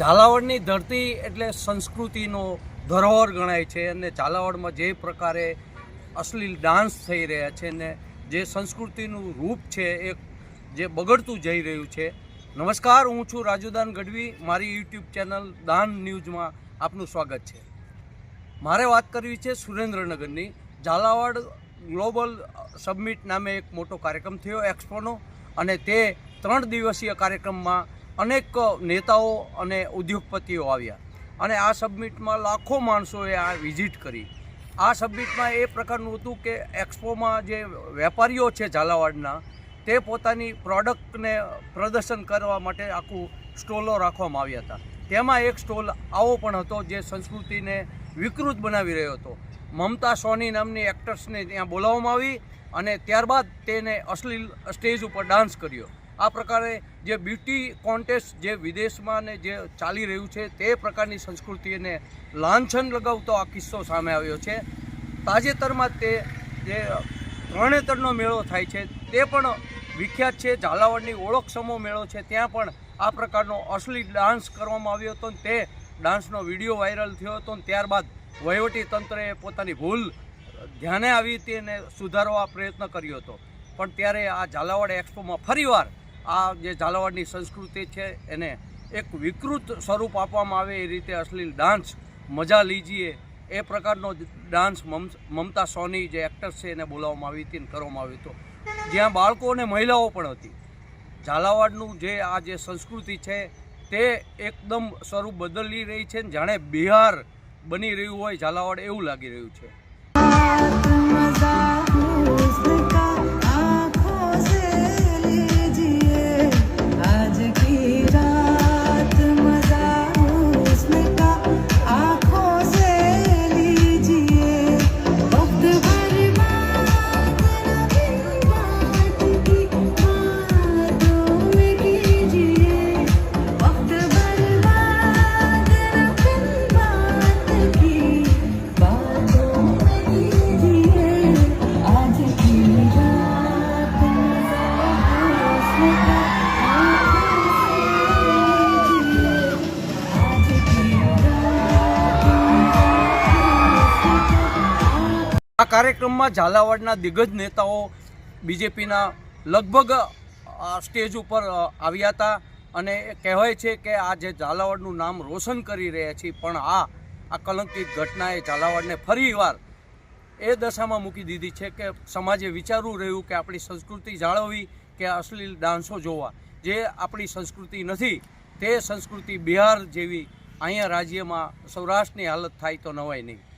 ઝાલાવાડની ધરતી એટલે સંસ્કૃતિનો ધરોહર ગણાય છે અને ઝાલાવાડમાં જે પ્રકારે અશ્લીલ ડાન્સ થઈ રહ્યા છે ને જે સંસ્કૃતિનું રૂપ છે એ જે બગડતું જઈ રહ્યું છે. નમસ્કાર, હું છું રાજુદાન ગઢવી. મારી યુટ્યુબ ચેનલ દાન ન્યૂઝમાં આપનું સ્વાગત છે. મારે વાત કરવી છે સુરેન્દ્રનગરની. ઝાલાવાડ ગ્લોબલ સબમિટ નામે એક મોટો કાર્યક્રમ થયો, એક્સપોનો, અને તે ત્રણ દિવસીય કાર્યક્રમમાં અનેક નેતાઓ અને ઉદ્યોગપતિઓ આવ્યા. અને આ સબમિટમાં લાખો માણસોએ આ વિઝિટ કરી. આ સબમિટમાં એ પ્રકારનું હતું કે એક્સપોમાં જે વેપારીઓ છે ઝાલાવાડના, તે પોતાની પ્રોડક્ટને પ્રદર્શન કરવા માટે આખું સ્ટોલો રાખવામાં આવ્યા હતા. તેમાં એક સ્ટોલ આવો પણ હતો જે સંસ્કૃતિને વિકૃત બનાવી રહ્યો હતો. મમતા સોની નામની એક્ટર્સને ત્યાં બોલાવવામાં આવી અને ત્યારબાદ તેને અશ્લીલ સ્ટેજ ઉપર ડાન્સ કર્યો. આ પ્રકારે જે બ્યુટી કોન્ટેસ્ટ જે વિદેશમાં ને જે ચાલી રહ્યું છે, તે પ્રકારની સંસ્કૃતિને લાંછન લગાવતો આ કિસ્સો સામે આવ્યો છે. તાજેતરમાં તે જે ત્રણેતરનો મેળો થાય છે, તે પણ વિખ્યાત છે. ઝાલાવાડની ઓળખ મેળો છે. ત્યાં પણ આ પ્રકારનો અસલી ડાન્સ કરવામાં આવ્યો હતો તે ડાન્સનો વીડિયો વાયરલ થયો હતો ત્યારબાદ વહીવટી તંત્રએ પોતાની ભૂલ ધ્યાને આવી હતી અને સુધારવા પ્રયત્ન કર્યો હતો. પણ ત્યારે આ ઝાલાવાડ એક્સપોમાં ફરીવાર આ જે ઝાલાવાડની સંસ્કૃતિ છે, એને એક વિકૃત સ્વરૂપ આપવામાં આવે એ રીતે અશ્લીલ ડાન્સ મજા લીજીએ. એ પ્રકારનો ડાન્સ મમ, મમતા સોની જે એક્ટર છે, એને બોલાવવામાં આવી હતી અને કરવામાં આવ્યો હતો. જ્યાં બાળકો અને મહિલાઓ પણ હતી. ઝાલાવાડનું જે આ જે સંસ્કૃતિ છે, તે એકદમ સ્વરૂપ બદલી રહી છે ને જાણે બિહાર બની રહ્યું હોય ઝાલાવાડ એવું લાગી રહ્યું છે. આ કાર્યક્રમમાં ઝાલાવાડના દિગ્ગજ નેતાઓ બીજેપીના લગભગ સ્ટેજ ઉપર આવ્યા હતા અને કહેવાય છે કે આ જે ઝાલાવાડનું નામ રોશન કરી રહ્યા છીએ પણ આ આ કલંકિત ઘટનાએ ઝાલાવાડને ફરીવાર એ દશામાં મૂકી દીધી છે કે સમાજે વિચારવું રહ્યું કે આપણી સંસ્કૃતિ જાળવવી કે અશ્લીલ ડાન્સો જોવા. જે આપણી સંસ્કૃતિ નથી, તે સંસ્કૃતિ બિહાર જેવી અહીંયા રાજ્યમાં સૌરાષ્ટ્રની હાલત થાય તો નવાય નહીં.